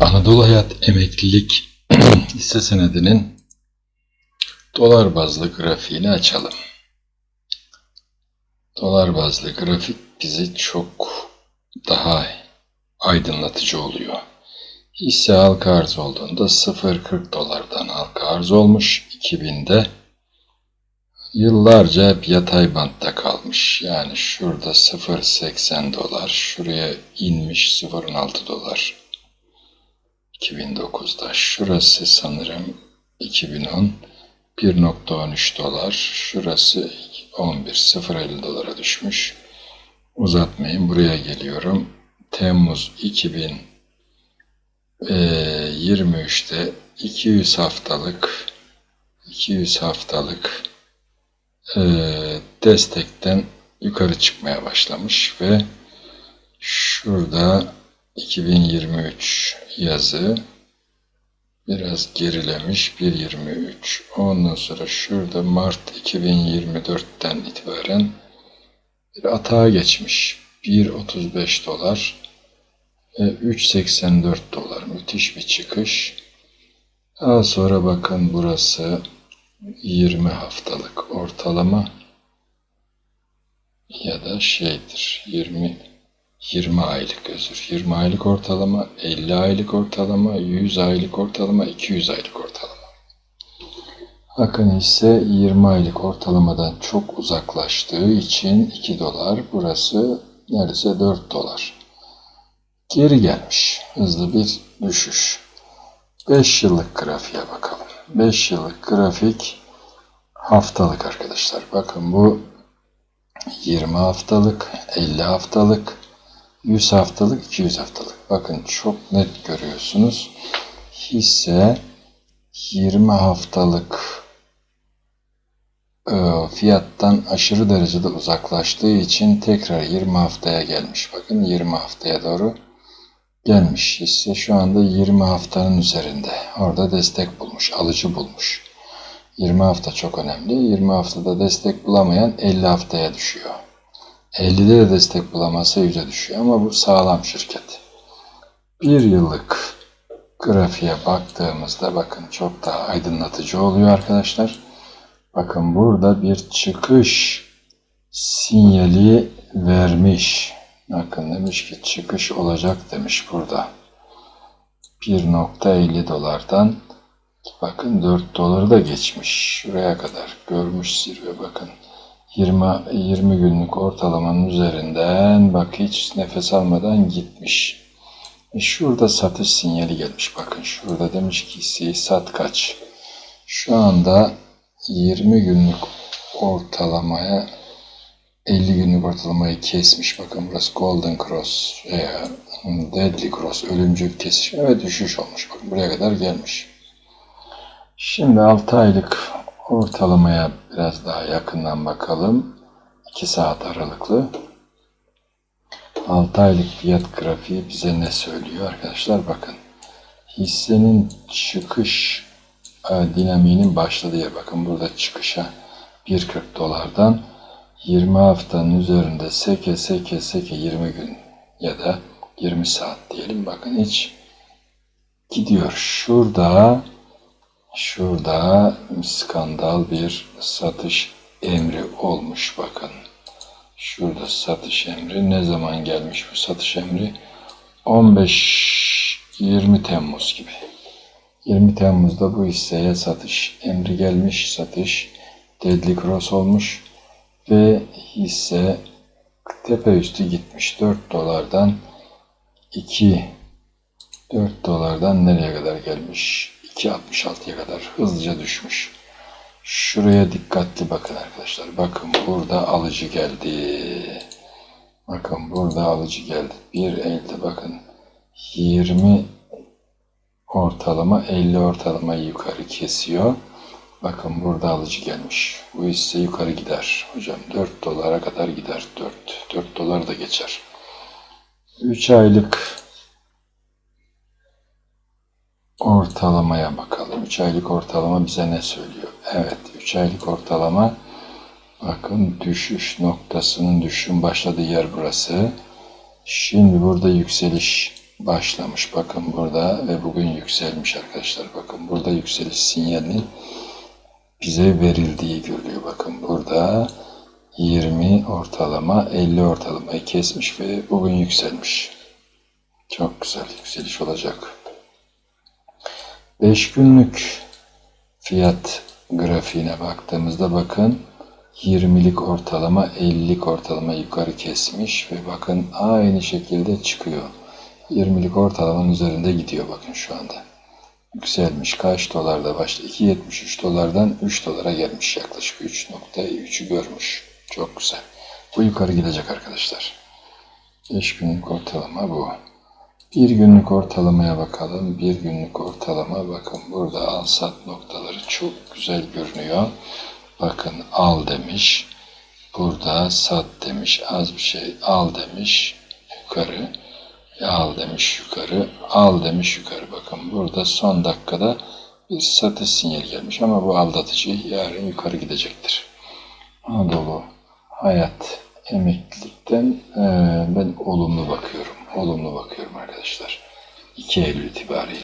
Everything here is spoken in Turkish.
Anadolu Hayat Emeklilik hisse senedinin dolar bazlı grafiğini açalım. Dolar bazlı grafik bizi çok daha aydınlatıcı oluyor. Hisse halka arz olduğunda 0.40 dolardan halka arz olmuş. 2000'de yıllarca hep yatay bantta kalmış. Yani şurada 0.80 dolar, şuraya inmiş 0.16 dolar. 2009'da. Şurası sanırım 2010 1.13 dolar. Şurası 11 0.50 dolara düşmüş. Uzatmayın buraya geliyorum. Temmuz 2023'te 200 haftalık 200 haftalık e, destekten yukarı çıkmaya başlamış ve şurada 2023 yazı. Biraz gerilemiş 1.23 ondan sonra şurada Mart 2024'ten itibaren bir atağa geçmiş. 1.35 dolar ve 3.84 dolar. Müthiş bir çıkış. Daha sonra bakın burası 20 haftalık ortalama ya da şeydir 20 20 aylık özür. 20 aylık ortalama 50 aylık ortalama 100 aylık ortalama 200 aylık ortalama. Bakın ise 20 aylık ortalamadan çok uzaklaştığı için 2 dolar burası neredeyse 4 dolar. Geri gelmiş. Hızlı bir düşüş. 5 yıllık grafiğe bakalım. 5 yıllık grafik haftalık arkadaşlar. Bakın bu 20 haftalık, 50 haftalık, 100 haftalık, 200 haftalık. Bakın çok net görüyorsunuz. Hisse 20 haftalık e, fiyattan aşırı derecede uzaklaştığı için tekrar 20 haftaya gelmiş. Bakın 20 haftaya doğru gelmiş hisse şu anda 20 haftanın üzerinde. Orada destek bulmuş, alıcı bulmuş. 20 hafta çok önemli. 20 haftada destek bulamayan 50 haftaya düşüyor. 50'de de destek bulamazsa 100'e düşüyor ama bu sağlam şirket. Bir yıllık grafiğe baktığımızda bakın çok daha aydınlatıcı oluyor arkadaşlar. Bakın burada bir çıkış sinyali vermiş. Bakın demiş ki çıkış olacak demiş burada. 1.50 dolardan bakın 4 doları da geçmiş. Şuraya kadar görmüş zirve bakın. 20, 20 günlük ortalamanın üzerinden bak hiç nefes almadan gitmiş. E şurada satış sinyali gelmiş. Bakın şurada demiş ki hisseyi sat kaç. Şu anda 20 günlük ortalamaya 50 günlük ortalamayı kesmiş. Bakın burası Golden Cross veya Deadly Cross, ölümcül kesişme ve düşüş olmuş. Bakın buraya kadar gelmiş. Şimdi 6 aylık ortalamaya biraz daha yakından bakalım. 2 saat aralıklı. 6 aylık fiyat grafiği bize ne söylüyor arkadaşlar? Bakın hissenin çıkış e, dinamiğinin başladığı yer. Bakın burada çıkışa 1.40 dolardan 20 haftanın üzerinde seke seke seke 20 gün ya da 20 saat diyelim. Bakın hiç gidiyor. Şurada şurada skandal bir satış emri olmuş bakın. Şurada satış emri ne zaman gelmiş bu satış emri? 15-20 Temmuz gibi. 20 Temmuz'da bu hisseye satış emri gelmiş. Satış deadly cross olmuş ve hisse tepe üstü gitmiş 4 dolardan 2 4 dolardan nereye kadar gelmiş 2.66'ya kadar hızlıca düşmüş şuraya dikkatli bakın arkadaşlar bakın burada alıcı geldi bakın burada alıcı geldi bir elde bakın 20 ortalama 50 ortalamayı yukarı kesiyor Bakın burada alıcı gelmiş. Bu hisse yukarı gider. Hocam 4 dolara kadar gider. 4. 4 dolar da geçer. 3 aylık ortalamaya bakalım. 3 aylık ortalama bize ne söylüyor? Evet 3 aylık ortalama bakın düşüş noktasının düşüşün başladığı yer burası. Şimdi burada yükseliş başlamış. Bakın burada ve bugün yükselmiş arkadaşlar. Bakın burada yükseliş sinyalinin bize verildiği görülüyor. Bakın burada 20 ortalama 50 ortalamayı kesmiş ve bugün yükselmiş. Çok güzel yükseliş olacak. 5 günlük fiyat grafiğine baktığımızda bakın 20'lik ortalama 50'lik ortalama yukarı kesmiş ve bakın aynı şekilde çıkıyor. 20'lik ortalamanın üzerinde gidiyor bakın şu anda. Yükselmiş. Kaç dolarda başladı? 2.73 dolardan 3 dolara gelmiş yaklaşık. 3.3'ü görmüş. Çok güzel. Bu yukarı gidecek arkadaşlar. 5 günlük ortalama bu. Bir günlük ortalamaya bakalım. Bir günlük ortalama bakın burada al sat noktaları çok güzel görünüyor. Bakın al demiş. Burada sat demiş. Az bir şey al demiş. Yukarı. Al demiş yukarı. Al demiş yukarı. Bakın burada son dakikada bir satış sinyali gelmiş ama bu aldatıcı. Yarın yukarı gidecektir. Anadolu hayat emeklilikten ben olumlu bakıyorum. Olumlu bakıyorum arkadaşlar. 2 Eylül itibariyle.